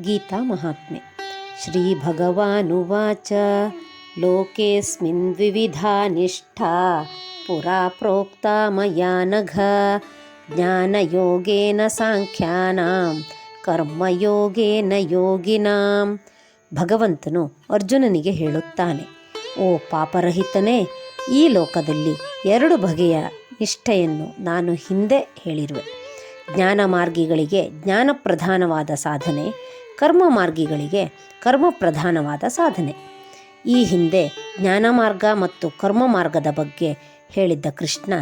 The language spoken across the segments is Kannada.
ಗೀತಾ ಮಹಾತ್ಮೆ. ಶ್ರೀ ಭಗವಾನುವಾಚ द्विविधा ವಿವಿಧ ನಿಷ್ಠಾ. प्रोक्ता ಪ್ರೋಕ್ತ ಮಯಾನಘ ಜ್ಞಾನಯೋಗೇನ ಸಾಂಖ್ಯಾನಾಂ. ಕರ್ಮಯೋಗೇನ ಯೋಗಿನಾಂ ಭಗವಂತನು ಅರ್ಜುನನಿಗೆ ಹೇಳುತ್ತಾನೆ, ಓ ಪಾಪರಹಿತನೇ, ಈ ಲೋಕದಲ್ಲಿ ಎರಡು ಬಗೆಯ ನಿಷ್ಠೆಯನ್ನು ನಾನು ಹಿಂದೆ ಹೇಳಿರುವೆ. ಜ್ಞಾನ ಮಾರ್ಗಿಗಳಿಗೆ ಜ್ಞಾನ ಪ್ರಧಾನವಾದ ಸಾಧನೆ ಕರ್ಮ ಮಾರ್ಗಿಗಳಿಗೆ ಕರ್ಮ ಪ್ರಧಾನವಾದ ಸಾಧನೆ. ಈ ಹಿಂದೆ ಜ್ಞಾನ ಮಾರ್ಗ ಮತ್ತು ಕರ್ಮ ಮಾರ್ಗದ ಬಗ್ಗೆ ಹೇಳಿದ್ದ ಕೃಷ್ಣ,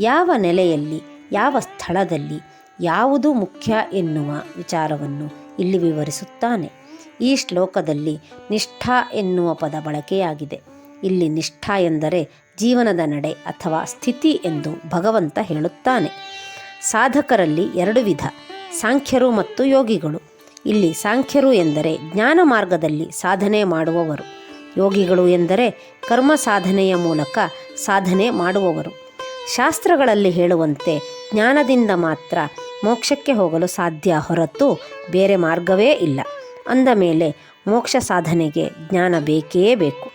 ಯಾವ ನೆಲೆಯಲ್ಲಿ, ಯಾವ ಸ್ಥಳದಲ್ಲಿ ಯಾವುದು ಮುಖ್ಯ ಎನ್ನುವ ವಿಚಾರವನ್ನು ಇಲ್ಲಿ ವಿವರಿಸುತ್ತಾನೆ. ಈ ಶ್ಲೋಕದಲ್ಲಿ ನಿಷ್ಠಾ ಎನ್ನುವ ಪದ ಬಳಕೆಯಾಗಿದೆ. ಇಲ್ಲಿ ನಿಷ್ಠಾ ಎಂದರೆ ಜೀವನದ ನಡೆ ಅಥವಾ ಸ್ಥಿತಿ ಎಂದು ಭಗವಂತ ಹೇಳುತ್ತಾನೆ. ಸಾಧಕರಲ್ಲಿ ಎರಡು ವಿಧ, ಸಾಂಖ್ಯರು ಮತ್ತು ಯೋಗಿಗಳು. ಇಲ್ಲಿ ಸಾಂಖ್ಯರು ಎಂದರೆ ಜ್ಞಾನ ಮಾರ್ಗದಲ್ಲಿ ಸಾಧನೆ ಮಾಡುವವರು. ಯೋಗಿಗಳು ಎಂದರೆ ಕರ್ಮ ಸಾಧನೆಯ ಮೂಲಕ ಸಾಧನೆ ಮಾಡುವವರು. ಶಾಸ್ತ್ರಗಳಲ್ಲಿ ಹೇಳುವಂತೆ ಜ್ಞಾನದಿಂದ ಮಾತ್ರ ಮೋಕ್ಷಕ್ಕೆ ಹೋಗಲು ಸಾಧ್ಯ ಹೊರತು ಬೇರೆ ಮಾರ್ಗವೇ ಇಲ್ಲ. ಅಂದ ಮೇಲೆ ಮೋಕ್ಷ ಸಾಧನೆಗೆ ಜ್ಞಾನ ಬೇಕೇ ಬೇಕು.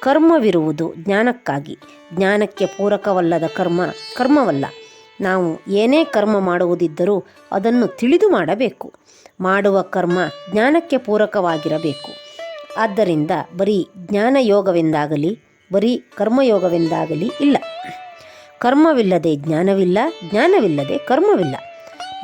ಕರ್ಮವಿರುವುದು ಜ್ಞಾನಕ್ಕಾಗಿ. ಜ್ಞಾನಕ್ಕೆ ಪೂರಕವಲ್ಲದ ಕರ್ಮ ಕರ್ಮವಲ್ಲ. ನಾವು ಏನೇ ಕರ್ಮ ಮಾಡುವುದಿದ್ದರೂ ಅದನ್ನು ತಿಳಿದು ಮಾಡಬೇಕು. ಮಾಡುವ ಕರ್ಮ ಜ್ಞಾನಕ್ಕೆ ಪೂರಕವಾಗಿರಬೇಕು. ಆದ್ದರಿಂದ ಬರೀ ಜ್ಞಾನಯೋಗವೆಂದಾಗಲಿ, ಬರೀ ಕರ್ಮಯೋಗವೆಂದಾಗಲಿ ಇಲ್ಲ. ಕರ್ಮವಿಲ್ಲದೆ ಜ್ಞಾನವಿಲ್ಲ, ಜ್ಞಾನವಿಲ್ಲದೆ ಕರ್ಮವಿಲ್ಲ.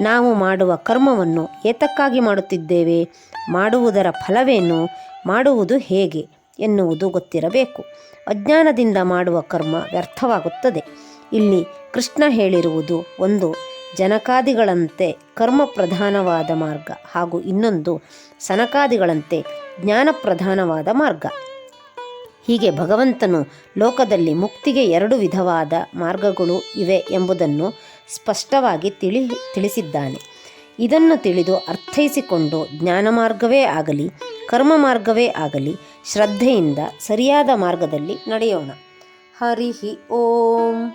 ನಾವು ಮಾಡುವ ಕರ್ಮವನ್ನು ಏತಕ್ಕಾಗಿ ಮಾಡುತ್ತಿದ್ದೇವೆ? ಮಾಡುವುದರ ಫಲವೇನು? ಮಾಡುವುದು ಹೇಗೆ ಎನ್ನುವುದು ಗೊತ್ತಿರಬೇಕು. ಅಜ್ಞಾನದಿಂದ ಮಾಡುವ ಕರ್ಮ ವ್ಯರ್ಥವಾಗುತ್ತದೆ. ಇಲ್ಲಿ ಕೃಷ್ಣ ಹೇಳಿರುವುದು ಒಂದು ಜನಕಾದಿಗಳಂತೆ ಕರ್ಮ ಪ್ರಧಾನವಾದ ಮಾರ್ಗ ಹಾಗೂ ಇನ್ನೊಂದು ಸನಕಾದಿಗಳಂತೆ ಜ್ಞಾನ ಪ್ರಧಾನವಾದ ಮಾರ್ಗ. ಹೀಗೆ ಭಗವಂತನು ಲೋಕದಲ್ಲಿ ಮುಕ್ತಿಗೆ ಎರಡು ವಿಧವಾದ ಮಾರ್ಗಗಳು ಇವೆ ಎಂಬುದನ್ನು ಸ್ಪಷ್ಟವಾಗಿ ತಿಳಿ ತಿಳಿಸಿದ್ದಾನೆ. ಇದನ್ನು ತಿಳಿದು ಅರ್ಥೈಸಿಕೊಂಡು ಜ್ಞಾನ ಮಾರ್ಗವೇ ಆಗಲಿ, ಕರ್ಮ ಮಾರ್ಗವೇ ಆಗಲಿ, ಶ್ರದ್ಧೆಯಿಂದ ಸರಿಯಾದ ಮಾರ್ಗದಲ್ಲಿ ನಡೆಯೋಣ. ಹರಿ ಓಂ.